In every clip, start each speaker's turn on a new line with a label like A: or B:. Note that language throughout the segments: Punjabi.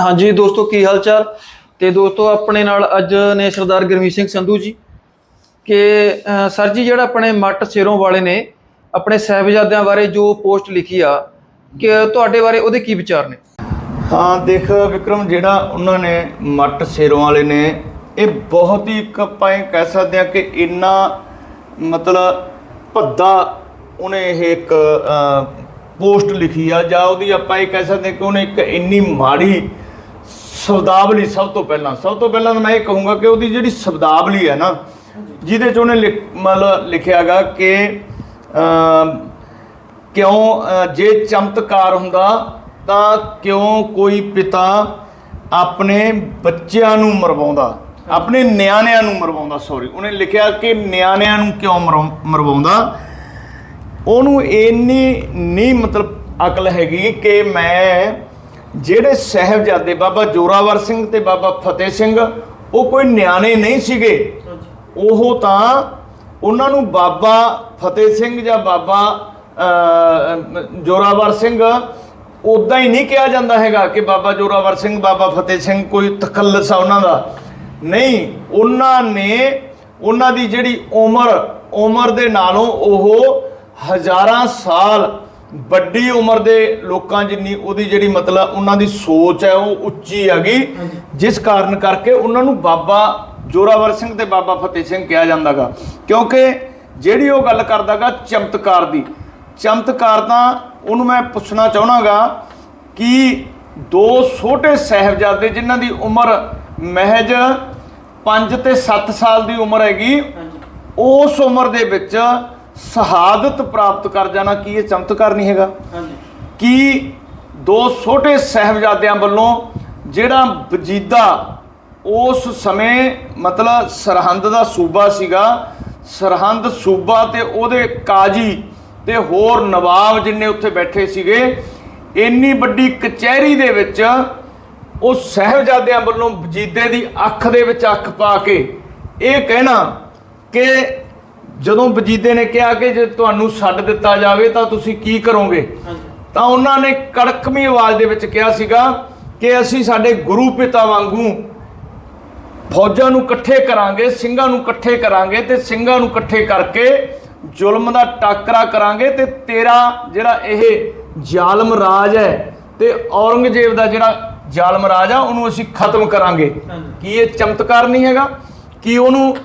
A: ਹਾਂਜੀ ਦੋਸਤੋ, ਕੀ ਹਾਲ ਚਾਲ ਤੇ ਦੋਸਤੋ, ਆਪਣੇ ਨਾਲ ਅੱਜ ਨੇ ਸਰਦਾਰ ਗੁਰਮੀਤ ਸਿੰਘ ਸੰਧੂ ਜੀ, ਕਿ ਸਰ ਜੀ, ਜਿਹੜਾ ਆਪਣੇ ਮੱਟ ਸਿਰੋਂ ਵਾਲੇ ਨੇ, ਆਪਣੇ ਸਾਹਿਬਜ਼ਾਦਿਆਂ ਬਾਰੇ ਜੋ ਪੋਸਟ ਲਿਖੀ ਆ, ਕਿ ਤੁਹਾਡੇ ਬਾਰੇ ਉਹਦੇ ਕੀ ਵਿਚਾਰ ਨੇ?
B: ਹਾਂ, ਦੇਖ ਵਿਕਰਮ, ਜਿਹੜਾ ਉਹਨਾਂ ਨੇ ਮੱਟ ਸਿਰੋਂ ਵਾਲੇ ਨੇ, ਇਹ ਬਹੁਤ ਹੀ ਇੱਕ ਆਪਾਂ ਇਹ ਕਹਿ ਸਕਦੇ ਆ ਕਿ ਇੰਨਾ ਮਤਲਬ ਭੱਦਾ ਉਹਨੇ ਇਹ ਇੱਕ ਪੋਸਟ ਲਿਖੀ ਆ, ਜਾਂ ਉਹਦੀ ਆਪਾਂ ਇਹ ਕਹਿ ਸਕਦੇ ਕਿ ਉਹਨੇ ਇੱਕ ਇੰਨੀ ਮਾੜੀ ਸ਼ਬਦਾਵਲੀ ਸਭ ਤੋਂ ਪਹਿਲਾਂ, ਸਭ ਤੋਂ ਪਹਿਲਾਂ ਤਾਂ ਮੈਂ ਇਹ ਕਹੂੰਗਾ ਕਿ ਉਹਦੀ ਜਿਹੜੀ ਸ਼ਬਦਾਵਲੀ ਹੈ ਨਾ, ਜਿਹਦੇ ਚ ਉਹਨੇ ਲਿਖ- ਮਤਲਬ ਲਿਖਿਆਗਾ ਕਿ ਕਿਉਂ ਜੇ ਚਮਤਕਾਰ ਹੁੰਦਾ ਤਾਂ ਕਿਉਂ ਕੋਈ ਪਿਤਾ ਆਪਣੇ ਬੱਚਿਆਂ ਨੂੰ ਮਰਵਾਉਂਦਾ, ਆਪਣੇ ਨਿਆਣਿਆਂ ਨੂੰ ਮਰਵਾਉਂਦਾ ਸੌਰੀ ਉਹਨੇ ਲਿਖਿਆ ਕਿ ਨਿਆਣਿਆਂ ਨੂੰ ਕਿਉਂ ਮਰਵਾ- ਮਰਵਾਉਂਦਾ। ਉਹਨੂੰ ਇੰਨੀ ਨਹੀਂ ਮਤਲਬ ਅਕਲ ਹੈਗੀ ਕਿ ਮੈਂ ਜਿਹੜੇ ਸਾਹਿਬਜ਼ਾਦੇ ਬਾਬਾ ਜੋਰਾਵਰ ਸਿੰਘ ਤੇ ਬਾਬਾ ਫਤਿਹ ਸਿੰਘ, ਉਹ ਕੋਈ ਨਿਆਣੇ ਨਹੀਂ ਸੀਗੇ। ਉਹ ਤਾਂ ਉਹਨਾਂ ਨੂੰ ਬਾਬਾ ਫਤਿਹ ਸਿੰਘ ਜਾਂ ਬਾਬਾ ਜੋਰਾਵਰ ਸਿੰਘ ਉਦਾਂ ਹੀ ਨਹੀਂ ਕਿਹਾ ਜਾਂਦਾ ਹੈਗਾ ਕਿ ਬਾਬਾ ਜੋਰਾਵਰ ਸਿੰਘ, ਬਾਬਾ ਫਤਿਹ ਸਿੰਘ ਕੋਈ ਤਖੱਲਸ ਆ ਉਹਨਾਂ ਦਾ। ਨਹੀਂ, ਉਹਨਾਂ ਨੇ ਉਹਨਾਂ ਦੀ ਜਿਹੜੀ ਉਮਰ ਉਮਰ ਦੇ ਨਾਲੋਂ ਉਹ ਹਜ਼ਾਰਾਂ ਸਾਲ ਵੱਡੀ ਉਮਰ ਦੇ ਲੋਕਾਂ ਜਿੰਨੀ ਉਹਦੀ ਜਿਹੜੀ ਮਤਲਬ ਉਹਨਾਂ ਦੀ ਸੋਚ ਹੈ ਉਹ ਉੱਚੀ ਹੈਗੀ। ਜਿਸ ਕਾਰਨ ਕਰਕੇ ਉਹਨਾਂ ਨੂੰ ਬਾਬਾ ਜੋਰਾਵਰ ਸਿੰਘ ਤੇ ਬਾਬਾ ਫਤਿਹ ਸਿੰਘ ਕਿਹਾ ਜਾਂਦਾਗਾ। ਕਿਉਂਕਿ ਜਿਹੜੀ ਉਹ ਗੱਲ ਕਰਦਾਗਾ ਚਮਤਕਾਰ ਦੀ। ਚਮਤਕਾਰ ਤਾਂ ਉਹਨੂੰ ਮੈਂ ਪੁੱਛਣਾ ਚਾਹਣਾਗਾ ਕਿ ਦੋ ਛੋਟੇ ਸਾਹਿਬਜ਼ਾਦੇ ਜਿਨ੍ਹਾਂ ਦੀ ਉਮਰ ਮਹਿਜ 5 ਤੇ 7 ਸਾਲ ਦੀ ਉਮਰ ਹੈਗੀ ਉਸ ਉਮਰ ਦੇ ਵਿੱਚ ਸ਼ਹਾਦਤ ਪ੍ਰਾਪਤ ਕਰ ਜਾਣਾ ਕੀ ਇਹ ਚਮਤਕਾਰ ਨਹੀਂ ਹੈਗਾ? ਕਿ ਦੋ ਛੋਟੇ ਸਾਹਿਬਜ਼ਾਦਿਆਂ ਵੱਲੋਂ ਜਿਹੜਾ ਵਜੀਦਾ ਉਸ ਸਮੇਂ ਮਤਲਬ ਸਰਹੰਦ ਦਾ ਸੂਬਾ ਸੀਗਾ ਸਰਹੰਦ ਸੂਬਾ ਤੇ ਉਹਦੇ ਕਾਜੀ ਤੇ ਹੋਰ ਨਵਾਬ ਜਿੰਨੇ ਉੱਥੇ ਬੈਠੇ ਸੀਗੇ ਇੰਨੀ ਵੱਡੀ ਕਚਹਿਰੀ ਦੇ ਵਿੱਚ ਉਹ ਸਾਹਿਬਜ਼ਾਦਿਆਂ ਵੱਲੋਂ ਵਜੀਦੇ ਦੀ ਅੱਖ ਦੇ ਵਿੱਚ ਅੱਖ ਪਾ ਕੇ ਇਹ ਕਹਿਣਾ ਕਿ ਜਦੋਂ ਵਜੀਦੇ ਨੇ ਕਿਹਾ ਕਿ ਜੇ ਤੁਹਾਨੂੰ ਛੱਡ ਦਿੱਤਾ ਜਾਵੇ ਤਾਂ ਤੁਸੀਂ ਕੀ ਕਰੋਗੇ? ਤਾਂ ਉਹਨਾਂ ਨੇ ਕੜਕਵੀਂ ਆਵਾਜ਼ ਦੇ ਵਿੱਚ ਕਿਹਾ ਸੀਗਾ ਕਿ ਅਸੀਂ ਸਾਡੇ ਗੁਰੂ ਪਿਤਾ ਵਾਂਗੂ ਫੌਜਾਂ ਨੂੰ ਇਕੱਠੇ ਕਰਾਂਗੇ ਸਿੰਘਾਂ ਨੂੰ ਇਕੱਠੇ ਕਰਾਂਗੇ ਤੇ ਸਿੰਘਾਂ ਨੂੰ ਇਕੱਠੇ ਕਰਕੇ ਜ਼ੁਲਮ ਦਾ ਟਾਕਰਾ ਕਰਾਂਗੇ ਤੇ ਤੇਰਾ ਜਿਹੜਾ ਇਹ ਜ਼ਾਲਮ ਰਾਜ ਹੈ ਤੇ ਔਰੰਗਜ਼ੇਬ ਦਾ ਜਿਹੜਾ ਜ਼ਾਲਮ ਰਾਜ ਆ ਉਹਨੂੰ ਅਸੀਂ ਖਤਮ ਕਰਾਂਗੇ। ਕੀ ਇਹ ਚਮਤਕਾਰ ਨਹੀਂ ਹੈਗਾ? ਕੀ ਉਹਨੂੰ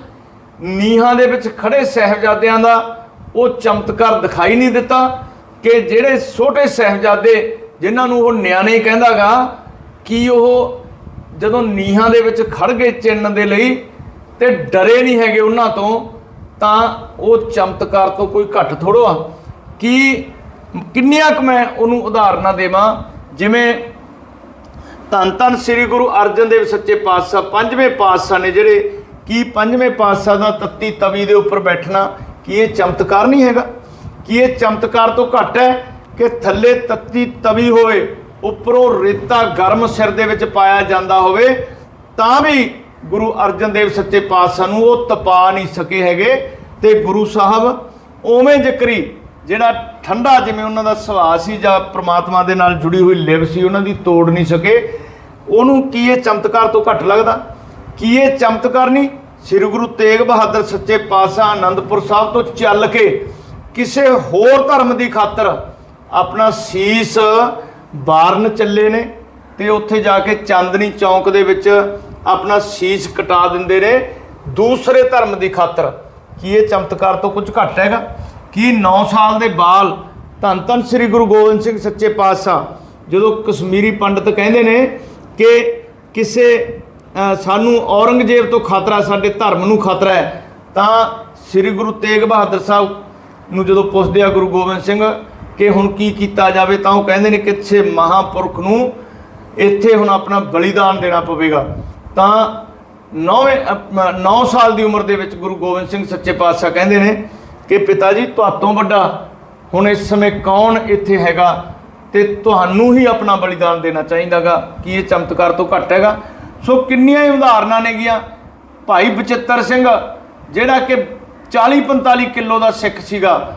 B: ਨੀਹਾਂ ਦੇ ਵਿੱਚ ਖੜੇ ਸਹਿਬਜ਼ਾਦਿਆਂ ਦਾ ਉਹ ਚਮਤਕਾਰ ਦਿਖਾਈ ਨਹੀਂ ਦਿੱਤਾ ਕਿ ਜਿਹੜੇ ਛੋਟੇ ਸਹਿਬਜ਼ਾਦੇ ਜਿਨ੍ਹਾਂ ਨੂੰ ਉਹ ਨਿਆਣੇ ਕਹਿੰਦਾਗਾ, ਕਿ ਉਹ ਜਦੋਂ ਨੀਹਾਂ ਦੇ ਵਿੱਚ ਖੜ ਗਏ ਚਿੰਨ ਦੇ ਲਈ ਤੇ ਡਰੇ ਨਹੀਂ ਹੈਗੇ ਉਹਨਾਂ ਤੋਂ, ਤਾਂ ਉਹ ਚਮਤਕਾਰ ਤੋਂ ਕੋਈ ਘੱਟ ਥੋੜੋ ਆ। ਕਿ, ਕਿੰਨੀਆਂ ਕੁ ਮੈਂ ਉਹਨੂੰ ਉਦਾਹਰਨਾਂ ਦੇਵਾਂ? ਜਿਵੇਂ ਧੰਨ ਧੰਨ ਸ੍ਰੀ ਗੁਰੂ ਅਰਜਨ ਦੇਵ ਸੱਚੇ ਪਾਤਸ਼ਾਹ, ਪੰਜਵੇਂ ਪਾਤਸ਼ਾਹ ਨੇ ਜਿਹੜੇ ਕੀ ਪੰਜਵੇਂ ਪਾਤਸ਼ਾਹ ਦਾ ਤੱਤੀ ਤਵੀ ਦੇ ਉੱਪਰ ਬੈਠਣਾ ਕੀ ਇਹ ਚਮਤਕਾਰ ਨਹੀਂ ਹੈਗਾ? ਕੀ ਇਹ ਚਮਤਕਾਰ ਤੋਂ ਘੱਟ ਹੈ ਕਿ ਥੱਲੇ ਤੱਤੀ ਤਵੀ ਹੋਵੇ ਉੱਪਰੋਂ ਰੇਤਾ ਗਰਮ ਸਿਰ ਦੇ ਵਿੱਚ ਪਾਇਆ ਜਾਂਦਾ ਹੋਵੇ, ਤਾਂ ਵੀ ਗੁਰੂ ਅਰਜਨ ਦੇਵ ਸੱਚੇ ਪਾਤਸ਼ਾਹ ਨੂੰ ਉਹ ਤਪਾ ਨਹੀਂ ਸਕੇ ਹੈਗੇ ਤੇ ਗੁਰੂ ਸਾਹਿਬ ਉਵੇਂ ਜ਼ਿਕਰੀ, ਜਿਹੜਾ ਠੰਡਾ ਜਿਵੇਂ ਉਹਨਾਂ ਦਾ ਸੁਭਾਅ ਸੀ ਜਾਂ ਪ੍ਰਮਾਤਮਾ ਦੇ ਨਾਲ ਜੁੜੀ ਹੋਈ ਲਿਵ ਸੀ, ਉਹਨਾਂ ਦੀ ਤੋੜ ਨਹੀਂ ਸਕੇ। ਉਹਨੂੰ ਕੀ ਇਹ ਚਮਤਕਾਰ ਤੋਂ ਘੱਟ ਲੱਗਦਾ? ਕੀ ਇਹ ਚਮਤਕਾਰ ਨਹੀਂ? ਸ੍ਰੀ ਗੁਰੂ ਤੇਗ ਬਹਾਦਰ ਸੱਚੇ ਪਾਤਸ਼ਾਹ ਆਨੰਦਪੁਰ ਸਾਹਿਬ ਤੋਂ ਚੱਲ ਕੇ ਕਿਸੇ ਹੋਰ ਧਰਮ ਦੀ ਖਾਤਰ ਆਪਣਾ ਸੀਸ ਬਾਰਨ ਚੱਲੇ ਨੇ ਤੇ ਉੱਥੇ ਜਾ ਕੇ ਚਾਂਦਨੀ ਚੌਂਕ ਦੇ ਵਿੱਚ ਆਪਣਾ ਸੀਸ ਕਟਾ ਦਿੰਦੇ ਨੇ। ਦੂਸਰੇ ਧਰਮ ਦੀ ਖਾਤਰ ਕੀ ਇਹ ਚਮਤਕਾਰ ਤੋਂ ਕੁਝ ਘੱਟ ਹੈਗਾ? ਕੀ 9 ਸਾਲ ਦੇ ਬਾਲ ਧੰਨ ਧੰਨ ਸ੍ਰੀ ਗੁਰੂ ਗੋਬਿੰਦ ਸਿੰਘ ਸੱਚੇ ਪਾਤਸ਼ਾਹ ਜਦੋਂ ਕਸ਼ਮੀਰੀ ਪੰਡਤ ਕਹਿੰਦੇ ਨੇ ਕਿ ਕਿਸੇ ਸਾਨੂੰ ਔਰੰਗਜ਼ੇਬ ਤੋਂ ਖਤਰਾ, ਸਾਡੇ ਧਰਮ ਨੂੰ ਖਤਰਾ ਹੈ। ਤਾਂ ਸ੍ਰੀ ਗੁਰੂ ਤੇਗ ਬਹਾਦਰ ਸਾਹਿਬ ਨੂੰ ਜਦੋਂ ਪੁੱਛਦੇ ਆ ਗੁਰੂ ਗੋਬਿੰਦ ਸਿੰਘ ਕਿ ਹੁਣ ਕੀ ਕੀਤਾ ਜਾਵੇ, ਤਾਂ ਉਹ ਕਹਿੰਦੇ ਨੇ ਕਿ ਕਿਸੇ ਮਹਾਪੁਰਖ ਨੂੰ ਇੱਥੇ ਹੁਣ ਆਪਣਾ ਬਲੀਦਾਨ ਦੇਣਾ ਪਵੇਗਾ। ਤਾਂ 9ਵੇਂ 9 ਸਾਲ ਦੀ ਉਮਰ ਦੇ ਵਿੱਚ ਗੁਰੂ ਗੋਬਿੰਦ ਸਿੰਘ ਸੱਚੇ ਪਾਤਸ਼ਾਹ ਕਹਿੰਦੇ ਨੇ ਕਿ ਪਿਤਾ ਜੀ ਤੁਹਾਤੋਂ ਵੱਡਾ ਹੁਣ ਇਸ ਸਮੇਂ ਕੌਣ ਇੱਥੇ ਹੈਗਾ ਤੇ ਤੁਹਾਨੂੰ ਹੀ ਆਪਣਾ ਬਲੀਦਾਨ ਦੇਣਾ ਚਾਹੀਦਾਗਾ। ਕੀ ਇਹ ਚਮਤਕਾਰ ਤੋਂ ਘੱਟ ਹੈਗਾ? ਸੋ ਕਿੰਨੀਆਂ ਹੀ ਉਦਾਹਰਨਾਂ ਨੇਗੀਆਂ। ਭਾਈ ਬਚਿੱਤਰ ਸਿੰਘ, ਜਿਹੜਾ ਕਿ 40 45 ਕਿਲੋ ਦਾ ਸਿੱਖ ਸੀਗਾ,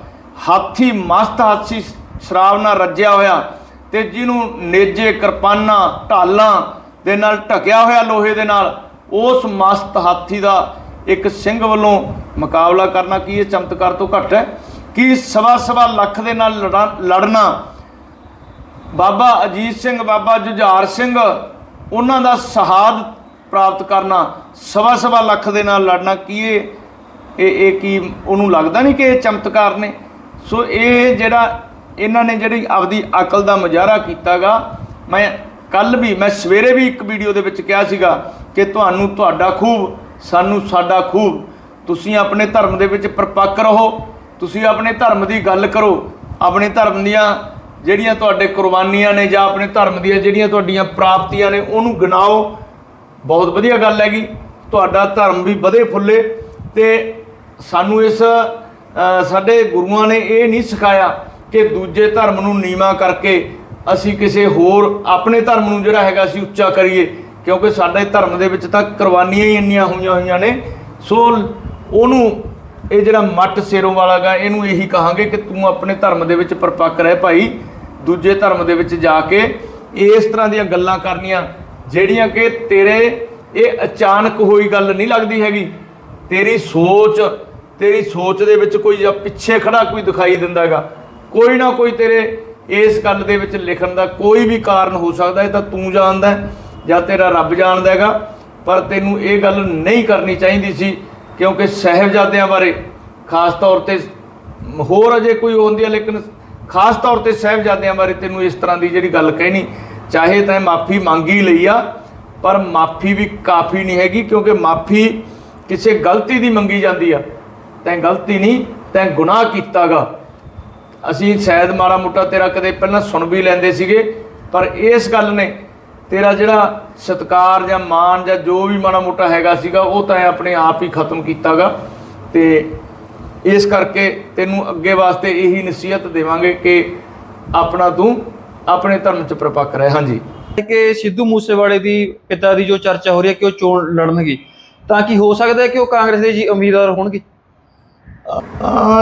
B: ਹਾਥੀ, ਮਸਤ ਹਾਥੀ ਸ਼ਰਾਬ ਨਾਲ ਰੱਜਿਆ ਹੋਇਆ ਤੇ ਜਿਹਨੂੰ ਨੇਜੇ, ਕਿਰਪਾਨਾਂ, ਢਾਲਾਂ ਦੇ ਨਾਲ ਢਕਿਆ ਹੋਇਆ ਲੋਹੇ ਦੇ ਨਾਲ, ਉਸ ਮਸਤ ਹਾਥੀ ਦਾ ਇੱਕ ਸਿੰਘ ਵੱਲੋਂ ਮੁਕਾਬਲਾ ਕਰਨਾ ਕੀ ਇਹ ਚਮਤਕਾਰ ਤੋਂ ਘੱਟ ਹੈ ਕਿ ਸਵਾ ਸਵਾ ਲੱਖ ਦੇ ਨਾਲ ਲੜਾ- ਲੜਨਾ। ਬਾਬਾ ਅਜੀਤ ਸਿੰਘ, ਬਾਬਾ ਜੁਝਾਰ ਸਿੰਘ ਉਹਨਾਂ ਦਾ ਸਹਾਦ ਪ੍ਰਾਪਤ ਕਰਨਾ, ਸਵਾ ਸਵਾ ਲੱਖ ਦੇ ਨਾਲ ਲੜਨਾ ਕੀ ਇਹ ਇਹ ਇਹ ਕੀ ਉਹਨੂੰ ਲੱਗਦਾ ਨਹੀਂ ਕਿ ਇਹ ਚਮਤਕਾਰ ਨੇ? ਸੋ ਇਹ ਜਿਹੜਾ ਇਹਨਾਂ ਨੇ ਜਿਹੜੀ ਆਪਦੀ ਅਕਲ ਦਾ ਮੁਜ਼ਾਹਰਾ ਕੀਤਾਗਾ, ਮੈਂ ਕੱਲ ਵੀ, ਮੈਂ ਸਵੇਰੇ ਵੀ ਇੱਕ ਵੀਡੀਓ ਦੇ ਵਿੱਚ ਕਿਹਾ ਸੀਗਾ ਕਿ ਤੁਹਾਨੂੰ ਤੁਹਾਡਾ ਖੂਬ, ਸਾਨੂੰ ਸਾਡਾ ਖੂਬ। ਤੁਸੀਂ ਆਪਣੇ ਧਰਮ ਦੇ ਵਿੱਚ ਪਰਪੱਕ ਰਹੋ, ਤੁਸੀਂ ਆਪਣੇ ਧਰਮ ਦੀ ਗੱਲ ਕਰੋ, ਆਪਣੇ ਧਰਮ ਦੀਆਂ ਜਿਹੜੀਆਂ ਤੁਹਾਡੇ ਕੁਰਬਾਨੀਆਂ ਨੇ ਜਾਂ ਆਪਣੇ ਧਰਮ ਦੀਆਂ ਜਿਹੜੀਆਂ ਤੁਹਾਡੀਆਂ ਪ੍ਰਾਪਤੀਆਂ ਨੇ, ਉਹਨੂੰ ਗਿਣਾਓ। ਬਹੁਤ ਵਧੀਆ ਗੱਲ ਹੈਗੀ। ਤੁਹਾਡਾ ਧਰਮ ਵੀ ਵਧੇ ਫੁੱਲੇ ਤੇ ਸਾਨੂੰ ਇਸ ਸਾਡੇ ਗੁਰੂਆਂ ਨੇ ਇਹ ਨਹੀਂ ਸਿਖਾਇਆ ਕਿ ਦੂਜੇ ਧਰਮ ਨੂੰ ਨੀਵਾ ਕਰਕੇ ਅਸੀਂ ਕਿਸੇ ਹੋਰ ਆਪਣੇ ਧਰਮ ਨੂੰ ਜਿਹੜਾ ਹੈਗਾ ਅਸੀਂ ਉੱਚਾ ਕਰੀਏ, ਕਿਉਂਕਿ ਸਾਡੇ ਧਰਮ ਦੇ ਵਿੱਚ ਤਾਂ ਕੁਰਬਾਨੀਆਂ ਹੀ ਇੰਨੀਆਂ ਹੋਈਆਂ ਹੋਈਆਂ ਨੇ। ਸੋ ਉਹਨੂੰ, ਇਹ ਜਿਹੜਾ ਮੱਟ ਸਿਰੋਂ ਵਾਲਾ ਗਾ, ਇਹਨੂੰ ਇਹੀ ਕਹਾਂਗੇ ਕਿ ਤੂੰ ਆਪਣੇ ਧਰਮ ਦੇ ਵਿੱਚ ਪਰਪੱਕ ਰਹਿ ਭਾਈ। ਦੂਜੇ ਧਰਮ ਦੇ ਵਿੱਚ ਜਾ ਕੇ ਇਸ ਤਰ੍ਹਾਂ ਦੀਆਂ ਗੱਲਾਂ ਕਰਨੀਆਂ, ਜਿਹੜੀਆਂ ਕਿ ਤੇਰੇ, ਇਹ ਅਚਾਨਕ ਹੋਈ ਗੱਲ ਨਹੀਂ ਲੱਗਦੀ ਹੈਗੀ। ਤੇਰੀ ਸੋਚ ਤੇਰੀ ਸੋਚ ਦੇ ਵਿੱਚ ਕੋਈ ਜਾਂ ਪਿੱਛੇ ਖੜਾ ਕੋਈ ਦਿਖਾਈ ਦਿੰਦਾ ਹੈਗਾ। ਕੋਈ ਨਾ ਕੋਈ ਤੇਰੇ ਇਸ ਗੱਲ ਦੇ ਵਿੱਚ ਲਿਖਣ ਦਾ ਕੋਈ ਵੀ ਕਾਰਨ ਹੋ ਸਕਦਾ ਇਹ ਤਾਂ ਤੂੰ ਜਾਣਦਾ ਜਾਂ ਤੇਰਾ ਰੱਬ ਜਾਣਦਾ ਹੈਗਾ। ਪਰ ਤੈਨੂੰ ਇਹ ਗੱਲ ਨਹੀਂ ਕਰਨੀ ਚਾਹੀਦੀ ਸੀ, ਕਿਉਂਕਿ ਸਹਿਬਜ਼ਾਦਿਆਂ ਬਾਰੇ ਖਾਸ ਤੌਰ ਤੇ ਹੋਰ ਅਜੇ ਕੋਈ ਹੁੰਦੀ ਹੈ, ਲੇਕਿਨ ਖਾਸ ਤੌਰ ਤੇ ਸਹਿਬਜ਼ਾਦਿਆਂ ਬਾਰੇ ਤੈਨੂੰ ਇਸ ਤਰ੍ਹਾਂ ਦੀ ਜਿਹੜੀ ਗੱਲ ਕਹਿਣੀ, ਚਾਹੇ ਤਾਂ ਮਾਫੀ ਮੰਗੀ ਲਈ ਆ, ਪਰ ਮਾਫੀ ਵੀ ਕਾਫੀ ਨਹੀਂ ਹੈਗੀ, ਕਿਉਂਕਿ ਮਾਫੀ ਕਿਸੇ ਗਲਤੀ ਦੀ ਮੰਗੀ ਜਾਂਦੀ ਆ। ਤੈਂ ਗਲਤੀ ਨਹੀਂ, ਤੈਂ ਗੁਨਾਹ ਕੀਤਾਗਾ। ਅਸੀਂ ਸ਼ਾਇਦ ਮਾੜਾ ਮੋਟਾ ਤੇਰਾ ਕਦੇ ਪਹਿਲਾਂ ਸੁਣ ਵੀ ਲੈਂਦੇ ਸੀਗੇ, ਪਰ ਇਸ ਗੱਲ ਨੇ ਤੇਰਾ ਜਿਹੜਾ ਸਤਕਾਰ ਜਾਂ ਮਾਣ ਜਾਂ ਜੋ ਵੀ ਮਾੜਾ ਮੋਟਾ ਹੈਗਾ ਸੀਗਾ, ਉਹ ਤਾਂ ਆਪਣੇ ਆਪ ਹੀ ਖਤਮ ਕੀਤਾਗਾ। ਤੇ ਇਸ ਕਰਕੇ ਤੈਨੂੰ ਅੱਗੇ ਵਾਸਤੇ ਇਹੀ ਨਸੀਹਤ ਦੇਵਾਂਗੇ ਕਿ ਆਪਣਾ ਤੂੰ ਆਪਣੇ ਧਰਮ 'ਚ ਪ੍ਰਪੱਕ ਰਹਿ। ਹਾਂਜੀ।
A: ਕਿ ਸਿੱਧੂ ਮੂਸੇਵਾਲੇ ਦੀ ਪਿਤਾ ਦੀ ਜੋ ਚਰਚਾ ਹੋ ਰਹੀ ਹੈ ਕਿ ਉਹ ਚੋਣ ਲੜਨਗੇ ਤਾਂ ਕੀ ਹੋ ਸਕਦਾ ਹੈ ਕਿ ਉਹ ਕਾਂਗਰਸ ਦੇ ਜੀ ਉਮੀਦਵਾਰ ਹੋਣਗੇ?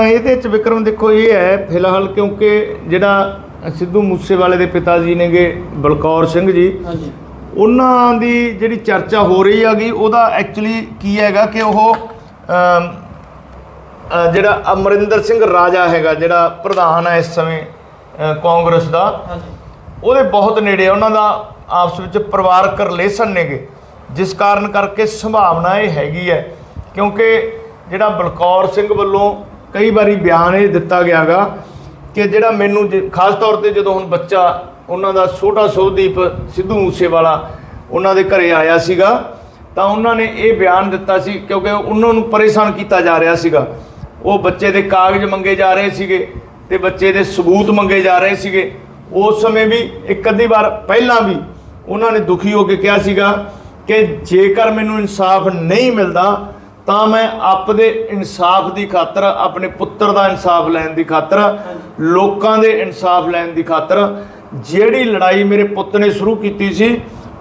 B: ਇਹਦੇ ਚ ਵਿਕਰਮ ਦੇਖੋ ਇਹ ਹੈ ਫਿਲਹਾਲ ਕਿਉਂਕਿ ਜਿਹੜਾ ਸਿੱਧੂ ਮੂਸੇਵਾਲੇ ਦੇ ਪਿਤਾ ਜੀ ਨੇਗੇ ਬਲਕੌਰ ਸਿੰਘ ਜੀ
A: ਹਾਂਜੀ।
B: ਉਹਨਾਂ ਦੀ ਜਿਹੜੀ ਚਰਚਾ ਹੋ ਰਹੀ ਹੈਗੀ ਉਹਦਾ ਐਕਚੁਅਲੀ ਕੀ ਹੈਗਾ ਕਿ ਉਹ ਜਿਹੜਾ ਅਮਰਿੰਦਰ ਸਿੰਘ ਰਾਜਾ ਹੈਗਾ ਜਿਹੜਾ ਪ੍ਰਧਾਨ ਹੈ ਇਸ ਸਮੇਂ ਕਾਂਗਰਸ ਦਾ ਉਹਦੇ ਬਹੁਤ ਨੇੜੇ ਉਹਨਾਂ ਦਾ ਆਪਸ ਵਿੱਚ ਪਰਿਵਾਰਕ ਰਿਲੇਸ਼ਨ ਨੇਗੇ। ਜਿਸ ਕਾਰਨ ਕਰਕੇ ਸੰਭਾਵਨਾ ਇਹ ਹੈਗੀ ਹੈ ਕਿਉਂਕਿ ਜਿਹੜਾ ਬਲਕੌਰ ਸਿੰਘ ਵੱਲੋਂ ਕਈ ਵਾਰੀ ਬਿਆਨ ਇਹ ਦਿੱਤਾ ਗਿਆਗਾ ਕਿ ਜਿਹੜਾ ਮੈਨੂੰ ਖਾਸ ਤੌਰ ਤੇ ਜਦੋਂ ਹੁਣ ਬੱਚਾ ਉਹਨਾਂ ਦਾ ਛੋਟਾ ਸੋਹਦੀਪ ਸਿੱਧੂ ਮੂਸੇਵਾਲਾ ਉਹਨਾਂ ਦੇ ਘਰੇ ਆਇਆ ਸੀਗਾ ਤਾਂ ਉਹਨਾਂ ਨੇ ਇਹ ਬਿਆਨ ਦਿੱਤਾ ਸੀ ਕਿਉਂਕਿ ਉਹਨਾਂ ਨੂੰ ਪਰੇਸ਼ਾਨ ਕੀਤਾ ਜਾ ਰਿਹਾ ਸੀਗਾ। ਉਹ ਬੱਚੇ ਦੇ ਕਾਗਜ਼ ਮੰਗੇ ਜਾ ਰਹੇ ਸੀਗੇ ਤੇ ਬੱਚੇ ਦੇ ਸਬੂਤ ਮੰਗੇ ਜਾ ਰਹੇ ਸੀਗੇ। ਉਸ ਸਮੇਂ ਵੀ ਇੱਕ ਅੱਧੀ ਵਾਰ ਪਹਿਲਾਂ ਵੀ ਉਹਨਾਂ ਨੇ ਦੁਖੀ ਹੋ ਕੇ ਕਿਹਾ ਸੀਗਾ ਕਿ ਜੇਕਰ ਮੈਨੂੰ ਇਨਸਾਫ ਨਹੀਂ ਮਿਲਦਾ ਤਾਂ ਮੈਂ ਆਪਦੇ ਇਨਸਾਫ ਦੀ ਖਾਤਰ ਆਪਣੇ ਪੁੱਤਰ ਦਾ ਇਨਸਾਫ ਲੈਣ ਦੀ ਖਾਤਰ ਲੋਕਾਂ ਦੇ ਇਨਸਾਫ ਲੈਣ ਦੀ ਖਾਤਰ ਜਿਹੜੀ ਲੜਾਈ ਮੇਰੇ ਪੁੱਤ ਨੇ ਸ਼ੁਰੂ ਕੀਤੀ ਸੀ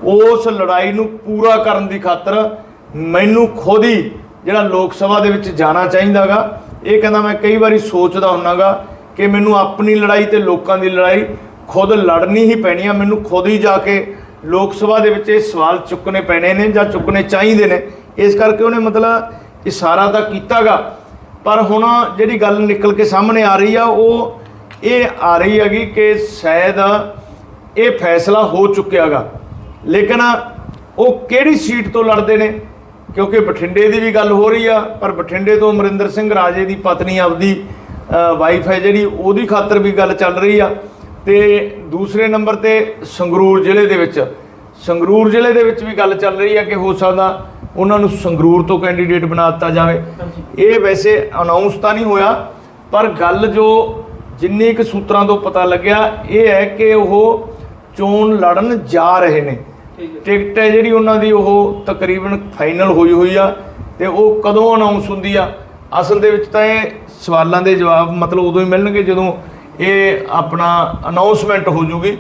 B: ਉਸ ਲੜਾਈ ਨੂੰ ਪੂਰਾ ਕਰਨ ਦੀ ਖਾਤਰ ਮੈਨੂੰ ਖੁਦ ਹੀ ਜਿਹੜਾ ਲੋਕ ਸਭਾ ਦੇ ਵਿੱਚ ਜਾਣਾ ਚਾਹੀਦਾਗਾ। ਇਹ ਕਹਿੰਦਾ ਮੈਂ ਕਈ ਵਾਰੀ ਸੋਚਦਾ ਹੁੰਨਾਗਾ ਕਿ ਮੈਨੂੰ ਆਪਣੀ ਲੜਾਈ ਤੇ ਲੋਕਾਂ ਦੀ ਲੜਾਈ ਖੁਦ ਲੜਨੀ ਹੀ ਪੈਣੀ ਆ, ਮੈਨੂੰ ਖੁਦ ਹੀ ਜਾ ਕੇ ਲੋਕ ਸਭਾ ਦੇ ਵਿੱਚ ਇਹ ਸਵਾਲ ਚੁੱਕਣੇ ਪੈਣੇ ਨੇ ਜਾਂ ਚੁੱਕਣੇ ਚਾਹੀਦੇ ਨੇ। ਇਸ ਕਰਕੇ ਉਹਨੇ ਮਤਲਬ ਇਸ਼ਾਰਾ ਤਾਂ ਕੀਤਾਗਾ, ਪਰ ਹੁਣ ਜਿਹੜੀ ਗੱਲ ਨਿਕਲ ਕੇ ਸਾਹਮਣੇ ਆ ਰਹੀ ਆ, ਉਹ ਇਹ ਆ ਰਹੀ ਹੈਗੀ ਕਿ ਸ਼ਾਇਦ ਇਹ ਫੈਸਲਾ ਹੋ ਚੁੱਕਿਆਗਾ। ਲੇਕਿਨ ਉਹ ਕਿਹੜੀ ਸੀਟ ਤੋਂ ਲੜਦੇ ਨੇ? ਕਿਉਂਕਿ ਬਠਿੰਡੇ ਦੀ ਵੀ ਗੱਲ ਹੋ ਰਹੀ ਆ, ਪਰ ਬਠਿੰਡੇ ਤੋਂ ਅਮਰਿੰਦਰ ਸਿੰਘ ਰਾਜੇ ਦੀ ਪਤਨੀ ਆਪਦੀ ਵਾਈਫ ਹੈ ਜਿਹੜੀ, ਉਹਦੀ ਖਾਤਰ ਵੀ ਗੱਲ ਚੱਲ ਰਹੀ ਆ। ਤੇ ਦੂਸਰੇ ਨੰਬਰ ਤੇ ਸੰਗਰੂਰ ਜ਼ਿਲ੍ਹੇ ਦੇ ਵਿੱਚ, ਸੰਗਰੂਰ ਜ਼ਿਲ੍ਹੇ ਦੇ ਵਿੱਚ ਵੀ ਗੱਲ ਚੱਲ ਰਹੀ ਆ ਕਿ ਹੋ ਸਕਦਾ ਉਹਨਾਂ ਨੂੰ ਸੰਗਰੂਰ ਤੋਂ ਕੈਂਡੀਡੇਟ ਬਣਾ ਦਿੱਤਾ ਜਾਵੇ। ਇਹ ਵੈਸੇ ਅਨਾਉਂਸ ਤਾਂ ਨਹੀਂ ਹੋਇਆ, ਪਰ ਗੱਲ ਜੋ ਜਿੰਨੇ ਕੁ ਸੂਤਰਾਂ ਤੋਂ ਪਤਾ ਲੱਗਿਆ, ਇਹ ਹੈ ਕਿ ਉਹ ਚੋਣ ਲੜਨ ਜਾ ਰਹੇ ਨੇ। ਟਿਕਟ ਹੈ ਜਿਹੜੀ ਉਹਨਾਂ ਦੀ ਉਹ ਤਕਰੀਬਨ ਫਾਈਨਲ ਹੋਈ ਹੋਈ ਆ ਤੇ ਉਹ ਕਦੋਂ ਅਨਾਉਂਸ ਹੁੰਦੀ ਆ? ਅਸਲ ਦੇ ਵਿੱਚ ਤਾਂ ਇਹ ਸਵਾਲਾਂ ਦੇ ਜਵਾਬ ਮਤਲਬ ਉਦੋਂ ਹੀ ਮਿਲਣਗੇ ਜਦੋਂ ਇਹ ਆਪਣਾ ਅਨਾਉਂਸਮੈਂਟ ਹੋ ਜੂਗੀ।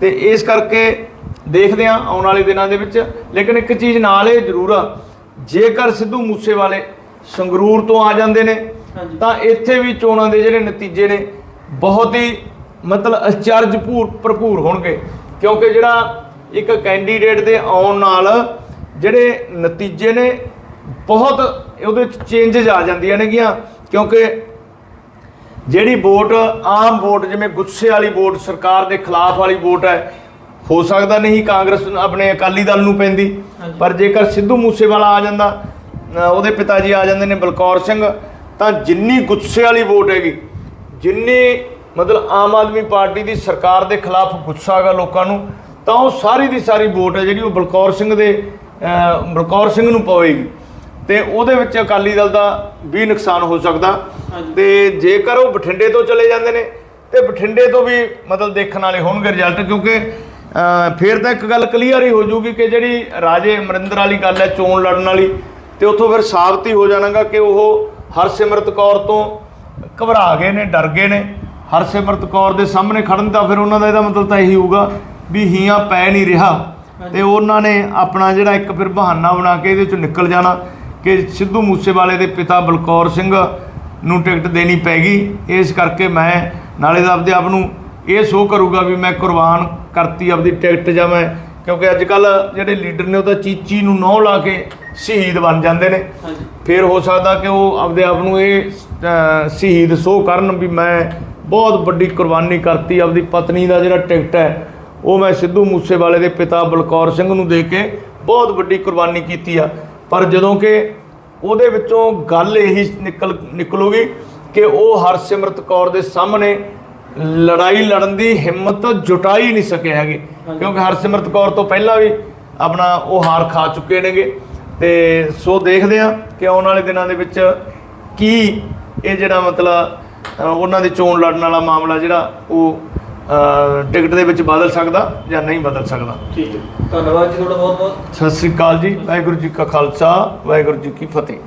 B: ਤੇ ਇਸ ਕਰਕੇ ਦੇਖਦੇ ਆ ਆਉਣ ਵਾਲੇ ਦਿਨਾਂ ਦੇ ਵਿੱਚ। ਲੇਕਿਨ ਇੱਕ ਚੀਜ਼ ਨਾਲ ਇਹ ਜ਼ਰੂਰ ਆ ਜੇਕਰ ਸਿੱਧੂ ਮੂਸੇਵਾਲੇ ਸੰਗਰੂਰ ਤੋਂ ਆ ਜਾਂਦੇ ਨੇ। ਤਾਂ ਇੱਥੇ ਵੀ ਚੋਣਾਂ ਦੇ ਜਿਹੜੇ ਨਤੀਜੇ ਨੇ ਬਹੁਤ ਹੀ ਮਤਲਬ ਅਚਰਜ ਭੂਰ ਭਰਪੂਰ ਹੋਣਗੇ। ਕਿਉਂਕਿ ਜਿਹੜਾ ਇੱਕ ਕੈਂਡੀਡੇਟ ਦੇ ਆਉਣ ਨਾਲ ਜਿਹੜੇ ਨਤੀਜੇ ਨੇ ਬਹੁਤ ਉਹਦੇ ਵਿੱਚ ਚੇਂਜਸ ਆ ਜਾਂਦੀਆਂ ਨੇਗੀਆਂ ਕਿਉਂਕਿ ਜਿਹੜੀ ਵੋਟ ਆਮ ਵੋਟ ਜਿਵੇਂ ਗੁੱਸੇ ਵਾਲੀ ਵੋਟ ਸਰਕਾਰ ਦੇ ਖਿਲਾਫ ਵਾਲੀ ਵੋਟ ਹੈ ਹੋ ਸਕਦਾ ਨਹੀਂ ਕਾਂਗਰਸ ਆਪਣੇ ਅਕਾਲੀ ਦਲ ਨੂੰ ਪੈਂਦੀ। ਪਰ ਜੇਕਰ ਸਿੱਧੂ ਮੂਸੇਵਾਲਾ ਆ ਜਾਂਦਾ ਉਹਦੇ ਪਿਤਾ ਜੀ ਆ ਜਾਂਦੇ ਨੇ ਬਲਕੌਰ ਸਿੰਘ ਤਾਂ ਜਿੰਨੀ ਗੁੱਸੇ ਵਾਲੀ ਵੋਟ ਹੈਗੀ ਜਿੰਨੀ ਮਤਲਬ ਆਮ ਆਦਮੀ ਪਾਰਟੀ ਦੀ ਸਰਕਾਰ ਦੇ ਖਿਲਾਫ ਗੁੱਸਾ ਹੈਗਾ ਲੋਕਾਂ ਨੂੰ ਤਾਂ ਉਹ ਸਾਰੀ ਦੀ ਸਾਰੀ ਵੋਟ ਹੈ ਜਿਹੜੀ ਉਹ ਬਲਕੌਰ ਸਿੰਘ ਦੇ ਬਲਕੌਰ ਸਿੰਘ ਨੂੰ ਪਵੇਗੀ। ਤੇ ਉਹਦੇ ਵਿੱਚ ਅਕਾਲੀ ਦਲ ਦਾ ਵੀ ਨੁਕਸਾਨ ਹੋ ਸਕਦਾ। ਤੇ ਜੇਕਰ ਉਹ ਬਠਿੰਡੇ ਤੋਂ ਚਲੇ ਜਾਂਦੇ ਨੇ ਤੇ ਬਠਿੰਡੇ ਤੋਂ ਵੀ ਮਤਲਬ ਦੇਖਣ ਵਾਲੇ ਹੋਣਗੇ ਰਿਜ਼ਲਟ ਕਿਉਂਕਿ ਫੇਰ ਤਾਂ ਇੱਕ ਗੱਲ ਕਲੀਅਰ ਹੀ ਹੋ ਜੂਗੀ ਕਿ ਜਿਹੜੀ ਰਾਜੇ ਅਮਰਿੰਦਰ ਵਾਲੀ ਗੱਲ ਹੈ ਚੋਣ ਲੜਨ ਵਾਲੀ ਤੇ ਉੱਥੋਂ ਫਿਰ ਸਾਬਤ ਹੀ ਹੋ ਜਾਣਾਗਾ ਕਿ ਉਹ ਹਰਸਿਮਰਤ ਕੌਰ ਤੋਂ ਘਬਰਾ ਗਏ ਨੇ ਡਰ ਗਏ ਨੇ। ਹਰਸਿਮਰਤ ਕੌਰ ਦੇ ਸਾਹਮਣੇ ਖੜਨ ਤਾਂ ਫਿਰ ਉਹਨਾਂ ਦਾ ਇਹਦਾ ਮਤਲਬ ਤਾਂ ਇਹੀ ਹੋਊਗਾ ਵੀ ਹੀਆਂ ਪੈ ਨਹੀਂ ਰਿਹਾ। ਤੇ ਉਹਨਾਂ ਨੇ ਆਪਣਾ ਜਿਹੜਾ ਇੱਕ ਫਿਰ ਬਹਾਨਾ ਬਣਾ ਕੇ ਇਹਦੇ ਚੋਂ ਨਿਕਲ ਜਾਣਾ ਕਿ ਸਿੱਧੂ ਮੂਸੇਵਾਲੇ ਦੇ ਪਿਤਾ ਬਲਕੌਰ ਸਿੰਘ ਨੂੰ ਟਿਕਟ ਦੇਣੀ ਪੈਗੀ ਇਸ ਕਰਕੇ ਮੈਂ ਨਾਲੇ ਤਾਂ ਆਪਦੇ ਆਪ ਨੂੰ ਇਹ ਸੋ ਕਰੂਗਾ ਵੀ ਮੈਂ ਕੁਰਬਾਨ ਕਰਤੀ ਆਪਦੀ ਟਿਕਟ ਜਾਂ ਮੈਂ ਕਿਉਂਕਿ ਅੱਜ ਕੱਲ ਜਿਹੜੇ ਲੀਡਰ ਨੇ ਉਹ ਤਾਂ ਚੀਚੀ ਨੂੰ ਨੌ ਲਾ ਕੇ ਸ਼ਹੀਦ ਬਣ ਜਾਂਦੇ ਨੇ। ਫਿਰ ਹੋ ਸਕਦਾ ਕਿ ਉਹ ਆਪਦੇ ਆਪ ਨੂੰ ਇਹ ਸ਼ਹੀਦ ਸੋ ਕਰਨ ਵੀ ਮੈਂ ਬਹੁਤ ਵੱਡੀ ਕੁਰਬਾਨੀ ਕਰਤੀ। ਆਪਦੀ ਪਤਨੀ ਦਾ ਜਿਹੜਾ ਟਿਕਟ ਹੈ ਉਹ ਮੈਂ ਸਿੱਧੂ ਮੂਸੇਵਾਲੇ ਦੇ ਪਿਤਾ ਬਲਕੌਰ ਸਿੰਘ ਨੂੰ ਦੇ ਕੇ ਬਹੁਤ ਵੱਡੀ ਕੁਰਬਾਨੀ ਕੀਤੀ ਆ। ਪਰ ਜਦੋਂ ਕਿ ਉਹਦੇ ਵਿੱਚੋਂ ਗੱਲ ਇਹੀ ਨਿਕਲ ਨਿਕਲੂਗੀ ਕਿ ਉਹ ਹਰਸਿਮਰਤ ਕੌਰ ਦੇ ਸਾਹਮਣੇ ਲੜਾਈ ਲੜਨ ਦੀ ਹਿੰਮਤ ਜੁਟਾ ਹੀ ਨਹੀਂ ਸਕੇ ਹੈਗੇ। ਕਿਉਂਕਿ ਹਰਸਿਮਰਤ ਕੌਰ ਤੋਂ ਪਹਿਲਾਂ ਵੀ ਆਪਣਾ ਉਹ ਹਾਰ ਖਾ ਚੁੱਕੇ ਨੇਗੇ। ਤੇ ਸੋ ਦੇਖਦੇ ਆ ਕਿ ਆਉਣ ਵਾਲੇ ਦਿਨਾਂ ਦੇ ਵਿੱਚ ਕੀ ਇਹ ਜਿਹੜਾ ਮਤਲਬ ਉਹਨਾਂ ਦੇ ਚੋਣ ਲੜਨ ਵਾਲਾ ਮਾਮਲਾ ਜਿਹੜਾ ਉਹ ਟਿਕਟ ਦੇ ਵਿੱਚ ਬਦਲ ਸਕਦਾ ਜਾਂ ਨਹੀਂ ਬਦਲ ਸਕਦਾ।
A: ਠੀਕ ਹੈ। ਧੰਨਵਾਦ ਜੀ ਤੁਹਾਡਾ ਬਹੁਤ ਬਹੁਤ
B: ਸਤਿ ਸ੍ਰੀ ਅਕਾਲ ਜੀ ਵਾਹਿਗੁਰੂ ਜੀ ਕਾ ਖਾਲਸਾ ਵਾਹਿਗੁਰੂ ਜੀ ਕੀ ਫਤਿਹ।